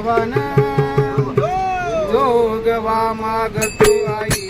नवन जोगवा मागतो आई.